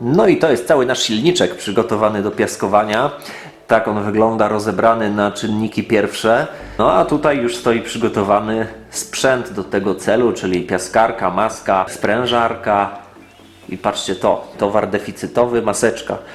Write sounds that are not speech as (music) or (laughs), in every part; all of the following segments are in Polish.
No i to jest cały nasz silniczek przygotowany do piaskowania. Tak on wygląda, rozebrany na czynniki pierwsze. No a tutaj już stoi przygotowany sprzęt do tego celu, czyli piaskarka, maska, sprężarka. I patrzcie to, towar deficytowy, maseczka. (laughs)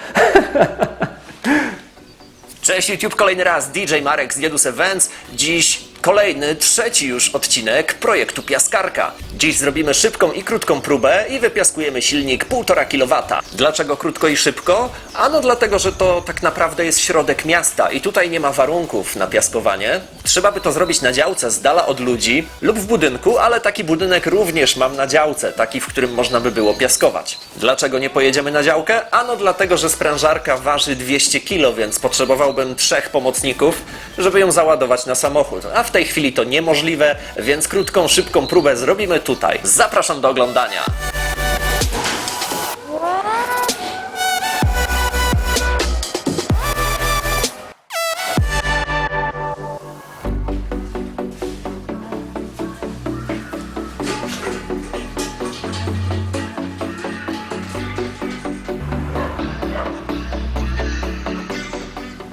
Cześć YouTube, kolejny raz DJ Marek z Jedus Events. Dziś kolejny, trzeci już odcinek projektu Piaskarka. Dziś zrobimy szybką i krótką próbę i wypiaskujemy silnik 1,5 kW. Dlaczego krótko i szybko? Ano dlatego, że to tak naprawdę jest środek miasta i tutaj nie ma warunków na piaskowanie. Trzeba by to zrobić na działce z dala od ludzi lub w budynku, ale taki budynek również mam na działce, taki, w którym można by było piaskować. Dlaczego nie pojedziemy na działkę? Ano dlatego, że sprężarka waży 200 kg, więc potrzebowałbym trzech pomocników, żeby ją załadować na samochód. A w tej chwili to niemożliwe, więc krótką, szybką próbę zrobimy tutaj. Zapraszam do oglądania.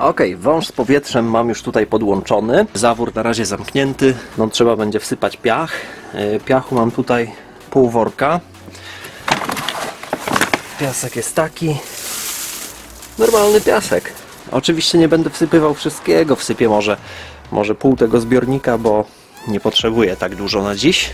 Ok, wąż z powietrzem mam już tutaj podłączony. Zawór na razie zamknięty. No trzeba będzie wsypać piach. E, Piachu mam tutaj pół worka. Piasek jest taki. Normalny piasek. Oczywiście nie będę wsypywał wszystkiego. Wsypię może, może pół tego zbiornika, bo nie potrzebuję tak dużo na dziś.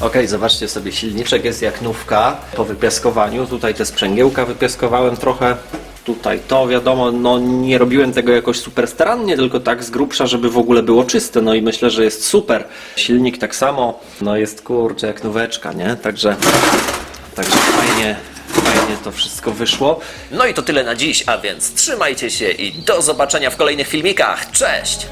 Ok, zobaczcie sobie, silniczek jest jak nówka po wypiaskowaniu. Tutaj te sprzęgiełka wypiaskowałem trochę. Tutaj to wiadomo, no nie robiłem tego jakoś super starannie, tylko tak z grubsza, żeby w ogóle było czyste. No i myślę, że jest super. Silnik tak samo, no jest kurczę jak nóweczka, nie? Także, także fajnie, fajnie to wszystko wyszło. No i to tyle na dziś, a więc trzymajcie się i do zobaczenia w kolejnych filmikach. Cześć!